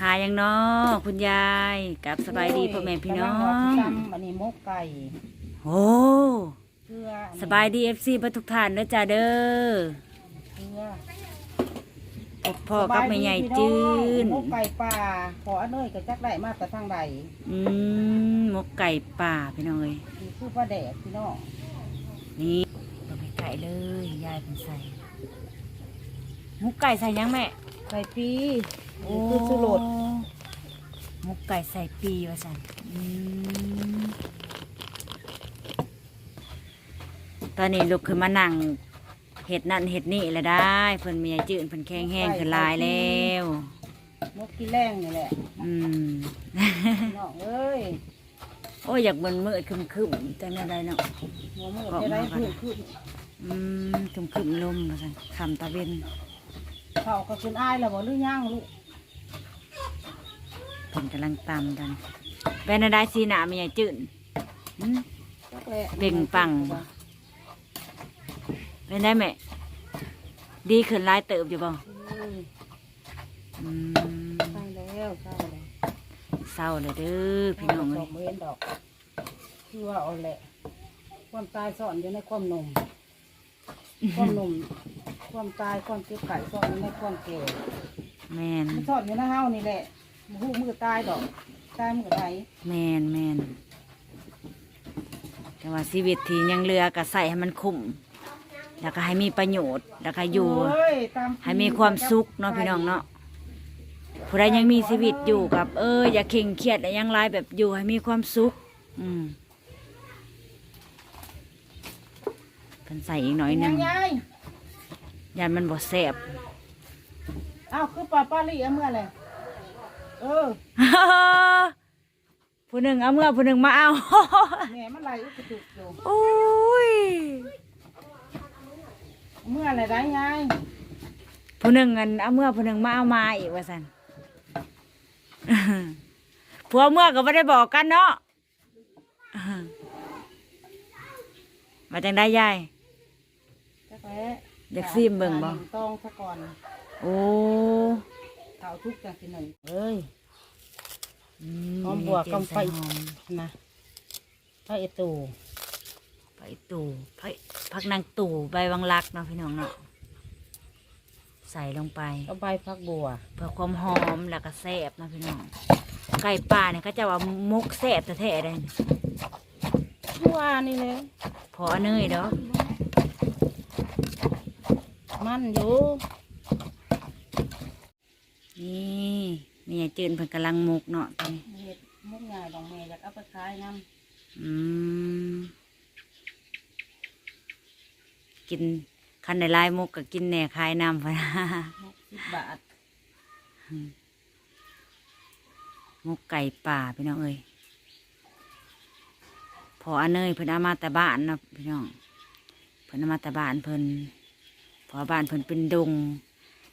หายังน้อคุณยายกับสบายดีพ่อแม่พี่น้อกำลัว่าสิงตำอันนี้หมกไก่โอ้เกลืออันนี้สบายดีเอฟซีทุกท่านเด้อจ้าเด้อเกลือพบพ่อกับแม่ใหญ่จืนหมกไก่ป่าขออันเนยก็จักได้มาแต่ทางใดอืมหมกไก่ป่าพี่น้องเอ้ยนี่คือปลาแดกพี่น้องนี่เราไปไก่เลยยายเป็นใส่หมกไก่ใส่ยังแม่ ไก่ปีนี่คือสุรสหมกไก่ใส่ปีว่าสันอืมตอนนี้ลุกขึ้นมานั่งเห็ดนั่นเห็ดนี่แล้วได้เพิ่นมียายจืดเพิ่นแข็งแห้งขึ้นหลายแล้วหมกกี่แรงนี่แหละอืมพี่น้องเอ้ยโอ้ยอยากมันมืดคึมคึมๆจังได้เนาะ หัวมือจะได้ขึ้นขึ้นอืมคึมคึมๆลมว่าซั่นคำตะเวน เขาก็ขึ้นอ้ายแล้วบ่หรือย่างลูกเพิ่นกำลังตำกันเป็นอะไรสีหนามียายจืดอืมจักแหละเบ่งปังเป็นได้ไหมดีขึ้นหลายเติบอยู่บ่เอ้ยอืมใช่แล้วใช่แล้วเศร้าเลยเด้อพี่น้องดเอ้อยกเว้นดอกคือว่าเอาแหละ ความตายซ่อนอยู่ในความหนุ่มความหนุ่ม ความตายความเจ็บไข้ซ่อนอยู่ในความแก่แมนมันซ่อนอยู่ในเฮานี่แหละมือมือตายดอกตายมือไหนแมนแมนแต่ว่าชีวิตที่ยังเหลือก็ใส่ให้มันคุ้มแล้วก็ให้มีประโยชน์แล้วก็อยู่เอ้ยตามให้มีความสุขเนาะพี่น้องเนาะผู้ใดยังมีชีวิตอยู่กับ เอออย่าเข่งเครียดและยังไรแบบอยู่ให้มีความสุข อืมเพิ่นใส่อีกหน่อยหนึยังง ยาย ยันมันบ่แซ่บอ้าวคือปลาปลาลี่เอาเมื่อไรเออผู้หนึ่งเอาเมื่อผู้หนึ่งมาเอาแหม่มันไหลอุกกระจุกอยู่โอ้ยเมื่อไรได้ยายผู้หนึ่งเงินเอาเมื่อผู้หนึ่งมาเอามาอีกว่าสันผัวเมื่อก็ไม่ได้บอกกันเนาะมาจังได้ยายจักแล้ อยากซิมเบิ่งบ่ตองซะก่อนโอ้เขาทุกจังสิหนึ่งเอ้ยอืหอมบัวกำไฟใส่หอมนะพระเอตูไปตู่พักพักนางตู่ใบวังลักเนาะพี่น้องเนาะใส่ลงไปก็ใบพักบัว เพื่อความหอมแล้วก็แซ่บนะพี่น้องไก่ป่าเนี่ยเขาจะว่ามุกแซ่บแท้ๆเลยว่านี่เลยพอเนยเด้อ มันอยู่นี่นี่ยายจืนเพิ่นกำลังมุกเนาะตอนนี้เห็ดมุกใหญ่ดองแม่อยากเอาไปขายน้อืมกินคันในลายมุกก็กินแหน่คายน้ำพะนะำมุกสิบบาทมุกไก่ป่าพี่น้องเอ้ยพออันเนยเพิ่นเอามาแต่บ้านนะพี่น้องเพิ่นเอามาแต่บ้านเพิ่น พอบ้านเพิ่นเป็นดง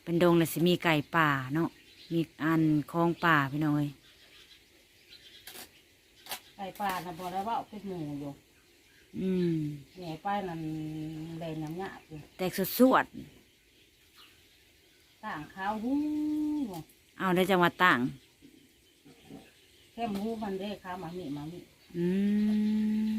เป็นดงแล้วสิมีไก่ป่าเนาะ มีอันคลองป่าพี่น้องเอ้ยไก่ปลาน่ะบอกแล้วว่าเอาเป็นหมูอยู่อืม แหน่ป้ายนั่นแดงยำหยาบอยู่แตกสวดต่างขาวหูๆเอาได้จังหวัดต่าง แค่หมูมันได้ขาวมามีมามีอืม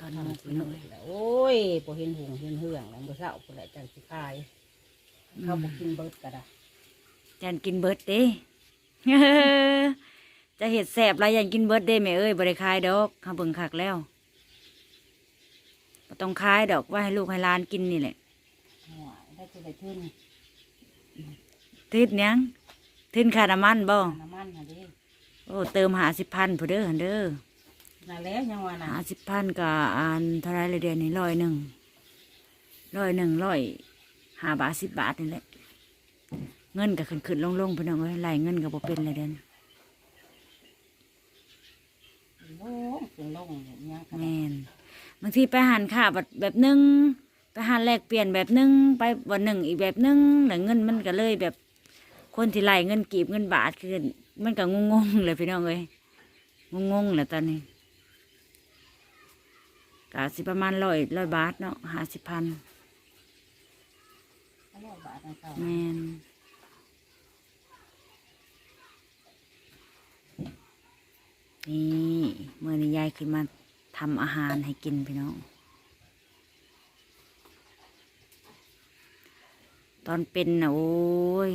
ตอนมุกพี่น้องเอ้ยโอ้ยพอเห็นหุงเห็นเหืองแล้วบ่เศร้าคนละจังสิขายเขาบอกกินเบิดก็ได้ยันกินเบิร์ดเด้จะเห็ดแสบไรยันกินเบิร์ดเด้แม่เอ้ยบริคายดอกข้าเบิ่งคักแล้วบ่ต้องคายดอกว่าให้ลูกให้หลานกินนี่แหละหัวได้จะได้ทึนทิดเนี้ยงทินค่าน้ำมันบ่น้ำมันน่ะเดิโอ้เติมหาสิบพันผู้เด้อหันเด้อ น่าแล้วยังว่าน่ะหาสิบพันกับอันเท่าไรเลยเดือนนี้ร้อยหนึ่งร้อยหนึ่งร้อยห้าบาทสิบบาทนี่แหละ เงินก็ขึ้นขึ้นลงลงพี่น้องเอ้ยไหลเงินก็บ่เป็นเลยเดือนโอ้ยถึงลงอย่างเงี้ยก็แมได้นบางทีไปหันค่าแบบแบบหนึงไปหันแลกเปลี่ยนแบบหนึงไปวันหนึ่งอีกแบบหนึงแล้วเงินมันก็เลยแบบ คนที่ไหลเงินกีบเงินบาทคือมันก็งงๆเลยพี่น้องเอ้ยงงๆเลยตอนนี้ กะสิประมาณร้อยร้อยบาทเนาะห้าสิบพันร้อยบาทนะเจ้าแมนนี่เมื่อนี้ยายขึ้นมาทำอาหารให้กินพี่น้อง ตอนเป็นนะโอ้ย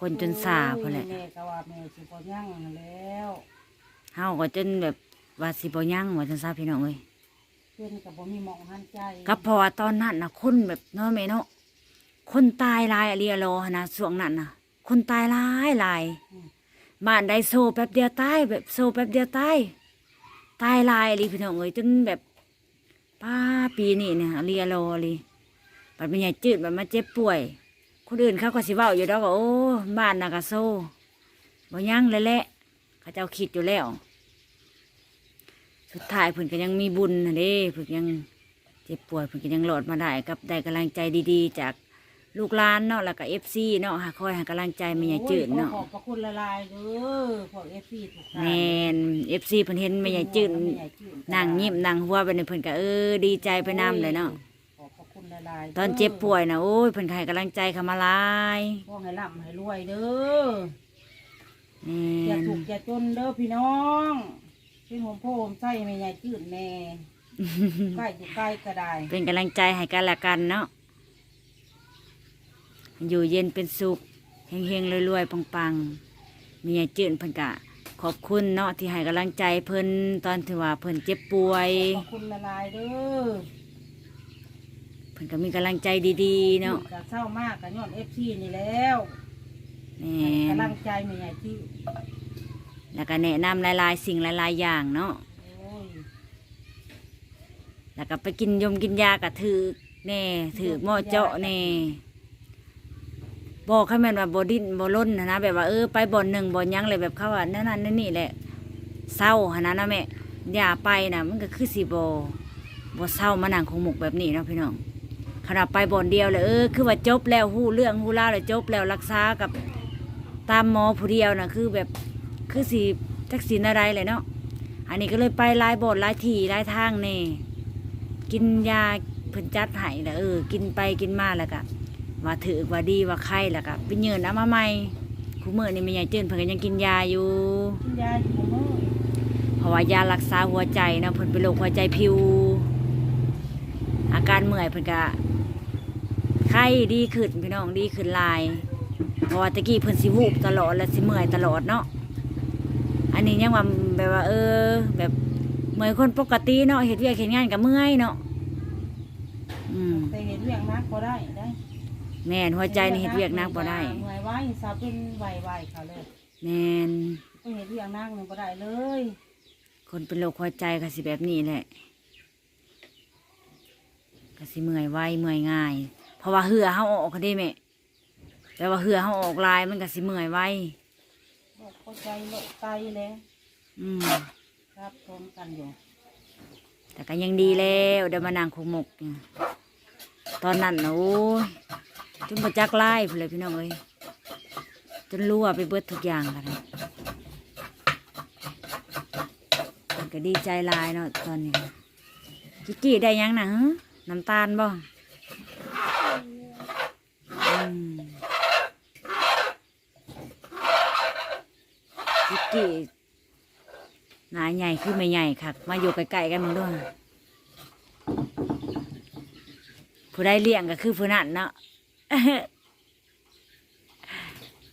คนจนสาพอแหละแม่ก็ว่าแม่สิบ่ยั่งแล้วเฮาก็จนแบบว่าสิบ่ยั่งว่าจนซาพี่น้องเอ้ย เป็นกับบ่มีหมองหันใจก็เพอตอนนั้นนะคนแบบเนาะแม่เนาะคนตายหลายอะเรียรอหั่นนะช่วงนั้นนะคนตายหลายหลายบ้านใดโซแป๊บเดียวตายแบบโซแป๊บเดียวตายตายหลายอะลีพี่น้องเอ้ยจนแบบป้าปีนี้เนี่ยอะเรียรอเลยบัดเป็นใหญ่จืดแบบมาเจ็บป่วย คนอื่นเขาก็สิเว้าอยู่ดอกว่าโอ้บ้านน่ะก็โซบ่ยั่งเลยแหละเขาเจ้าคิดอยู่แล้ว สุดท้ายเพิ่นก็ยังมีบุญน่ะเด้เพิ่นยังเจ็บป่วยเพิ่นก็ยังรอดมาได้กับได้กำลังใจดีๆ จากลูกหลานเนาะแล้วก็เอฟซีเนาะหาคอยให้กำลังใจแม่ใหญ่จืดเนาะโอ้ยขอขอบพระคุณละลายเด้อพวก FC ทุกท่านแม่นเอฟซีเพิ่นเห็นแม่ใหญ่จืดแม่ใหญ่จืดนั่งยิ้มนั่งหัวไปนี่เพิ่นก็เออดีใจไปนํเลยเนาะขอบพระคุณละลายตอนเจ็บป่วยนะโอ้ยเพิ่นก็ให้กำลังใจเขามาหลายพวกให้ร่ำให้รวยเด้อแม่อย่านถูกข์อย่าจนเด้อพี่น้อง เป็นหัวโพมใส่แม่ใหญ่จืดแน่ใกล้อยู่ใกล้ก็ได้เป็นกำลังใจให้กันและกันเนาะอยู่เย็นเป็นสุขเฮงๆรวยๆปังๆมีใหญ่จืดเพิ่นก็ขอบคุณเนาะที่ให้กำลังใจเพิ่นตอนที่ว่าเพิ่นเจ็บป่วย ขอบคุณละลายเด้อเพิ่นก็มีกำลังใจดีๆเนาะก็เศร้ามากกับย้อน FC นี่แล้วแหม่กำลังใจแม่ใหญ่จืด แล้วก็แนะนำหลายๆ สิ่งหลายๆอย่างเนาะแล้วก็ไปกินยมกินยากะถือแน่ถือหม้อเจาะแน่บอกให้แม่นว่าบดิ้นบอล้นนะนะแบบว่าเออไปบ่อนหนึ่งบ่อนยังเลยแบบเขาว่านั่นนั่นนั่นนี่แหละเศร้าหนนะนะแม่อย่าไปนะมันก็คือสีบบ่เศร้ามานังคงหมกแบบนี้นะพี่น้องขนาดไปบ่อนเดียวเลยเออคือว่าจบแล้วหู้เรื่องหู้เล่าเลยจบแล้วรักษากับตามหมอผู้เดียวนะคือแบบ คือสีจักสินอะไรเลยเนาะอันนี้ก็เลยไปลายบ่อนหลายที่ลายทางแน่กินยาเพิ่นจัดให้แล้วเออ กินไปกินมาแล้วก็ว่าถือว่าดีว่าไข้แล้วก็ไปเยืนเอามาใหม่คูมื้อนี่แม่ใหญ่เจิ้นเพิ่นก็ยังกินยาอยู่กินยาอยู่กับมือเพราะว่ายารักษาหัวใจนะเพิ่นเป็นโรคหัวใจพิว อาการเมื่อยเพิ่นก็ไข้ดีขึ้นพี่น้องดีขึ้นลายเพราะว่าตะกี้เพิ่นสิวูบตลอดและสิเมื่อยตลอดเนาะ นนี้ยังว่าแบบว่า เออ แบบเมื่อยคนปกติเนาะเฮ็ดเวียกเฮ็ดงานก็เมื่อยเนาะอืมแต่เห็นเวียงนักก็ได้ได้แม่นหัวใจนี่เฮ็ดเวียกหนักบ่ได้หน่วยไว้สาวเป็นไหวไหวๆเขาเลยแม่นก็เห็นเวียงนักหนึ่งบ่ได้เลย คนเป็นโรคหัวใจก็สิแบบนี้แหละก็สิเมื่อยไวเมื่อยง่าย เพราะว่าเหือเฮาออกก็ได้แม่แต่ว่าเหือเฮาออกลายมันก็สิเมื่อยไว โรคหัวใจโรคไตแล้วอืมครับพร้อมกันอยู่แต่ก็ยังดีแล้วเดี๋ยวมานั่งคงหมกเนี่ยตอนนั้นนะโอ้ยจนมาจักไล่พุ่นเลยพี่น้องเอ้ยจนรั่วไปเบิดทุกอย่างกันมันก็ดีใจหลายเนาะตอนนี้กิกกี้ได้ยังนะฮะน้ำตาลบ่ กี้หนาใหญ่คือไม่ใหญ่ค่ะ มาอยู่ใกล้ๆกันมึงด้วยผู้ได้เลี้ยงก็คือผู้นั้นเนาะ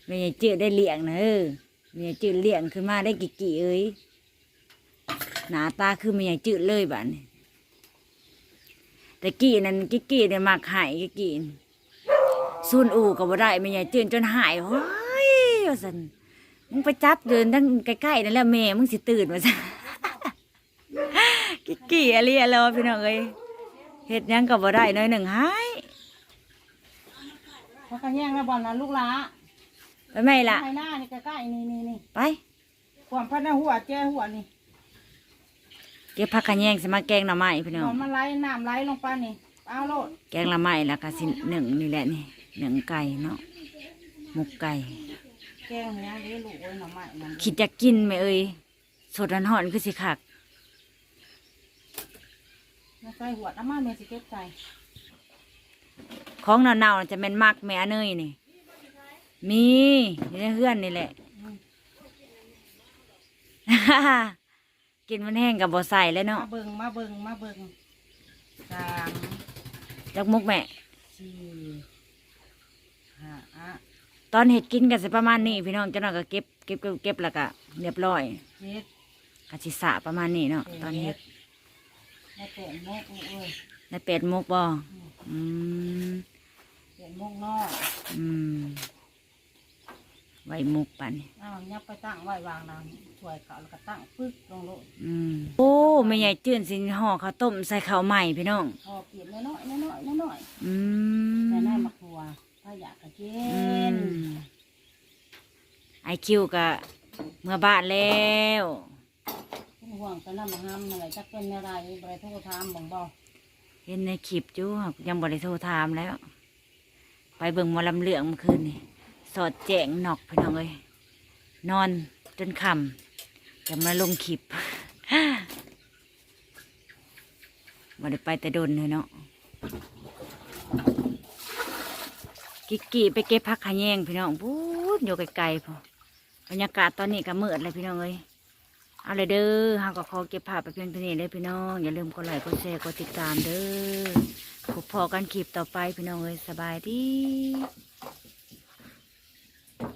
ไม่ใช่จืดได้เลี้ยงนะเออไม่ใช่จืดเลี้ยงขึ้นมาได้กี่กี่เอ้ยหน้าตาคือไม่ใช่จืดเลยบ้านนี้แต่กี้นั่นกิกกี้เนี่ยมักหายกิกกี้ซุนอูก็บ่ได้ไม่ใช่จืดจนหายโว้ยสัน มึงไปจับเดินทั้งใกล้ๆนั่นแหละแม่มึงสิตื่นมาซะกิกกี้อะไรอะรอพี่น้องเอ้ยเฮ็ดหยังก็บ่ได้น้อยหนึ่งหายเพราะกันแย่งแล้วบอลนะลูกหลาไปไหมล่ะให้หน้านี่ใกล้ๆนี่นี่นี่ไป ความพันในหัวแจ้หัวนี่เก็บผักกระแยงสมาแกงหน่อไม้พี่น้อตงอนมันไหลน้ำไหลลงไปนี่เอาโลดแกงหน่อไม้แล้วก็สิหนึ่งนี่แหละนี่หนึ่งไก่เนาะหมกไก่ แกงเนี้ยเดี๋ยวลูกไว้หน่อไม้มันคิดจะกินไหมเอ่ยสดร้อนๆคือสิคักมาใส่หัวน้ำมันเมสิเก็บใส่ขของเน่าๆน่ะจะเป็นมักแม่เนยนี่ มีอยู่ในเฮือนนี่แหละ กินมันแห้งกับบ่ใส่เลยเนาะมาเบิงมาเบิงมาเบิงสามจักมุกแม่สี่ห้าอะ ตอนเห็ดกินกันสิประมาณนี้พี่น้องเจ้าหน่อยก็เก็บเก็บเก็บเก็บแล้วก็เรียบร้อยเจ็ดกะสิสะประมาณนี้เนาะตอนเห็ดและแปดโมกเอ้ยในเป็ดมุกบ่อืมแปดโมกนอกอืมไว้มุกปันนี่อ้าวยับไปตั้งไว้วางน้ำถ้วยเขาแล้วก็ตั้งปึ๊กลงโลดอืมโอ้ไม่ใหญ่จื้นสิห่อข้าวต้มใส่ข้าวใหม่พี่น้องพอเปลี่ยนน้อยๆน้อยๆน้อยอืๆมแต่น้ำมะขัว ถ้าอยากก็กิอืนมไอคิวกะเมื่อบ้านแล้วเป็นห่วงแต่น้ำมะฮามอะไรจักเป็นอะไรบริโทรถามบ่งบ่เห็นในคลิปอยู่ยังบริโทรถามแล้ว ไปเบิ่งหมอลำเหลืองเมื่อคืนนี่สอดแจงนอกพี่น้องเอ้ยนอนจนค่ำจะมาลงคลิป บ่ได้ไปแต่โดนเลยเนาะ กิกกี้ไปเก็บผักขะแยงพี่น้องพูดอยู่ไกลๆพอบรรยากาศตอนนี้ก็มืดเลยพี่น้องเอ้ยเอาเลยเด้อเฮาก็ขอเก็บภาพไปเพียงเท่านี้เลยพี่น้อง อย่าลืมกดไลค์กดแชร์กดติดตามเด้อพบพอกันคลิปต่อไปพี่น้องเอ้ยสบายดี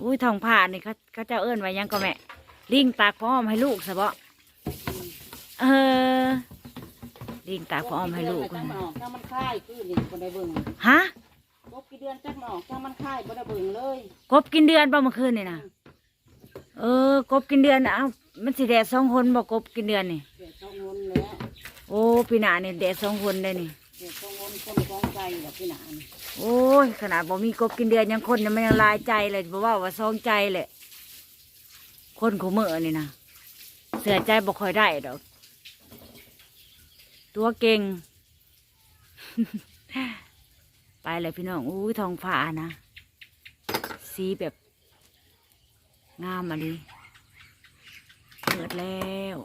อุ้ยทองผ่านี่เขาเขาเจะเอิ้นไว้หยังก็แม่ลิงตากพร้อมให้ลูกซะบ่เออลิงตากพร้อมให้ลูกจันะงมันออกจังมันคายคือนี่บ่ได้เบิ่งฮะลบกี่ เดือนจักมันออกจังมันคายบ่ได้เบิ่งเลยกบกินเดือนบ่เมื่อคืนนี่นะเออกบกินเดือนน่ะเอ้ามันสิแดดสองคนบ่กบกินเดือนนี่ เดี๋ยวต้องวนแล้วโอ้ปีหน้านี่แดดสองคนได้นี่ เดี๋ยวต้องวนคนฟ้องใจแบบพี่หนานโอ้ยขนาดบ่มีกบกินเดือนยังคนยังไม่ยังลายใจเลยบ่ว่าว่าซองใจเลยคนขูมือนี่นะเสือใจบ่ค่อยได้ดอก ตัวเก่ง ไปเลยพี่น้องอู้ทองฟ้านะ สีแบบงามมาดิเปิดแล้ว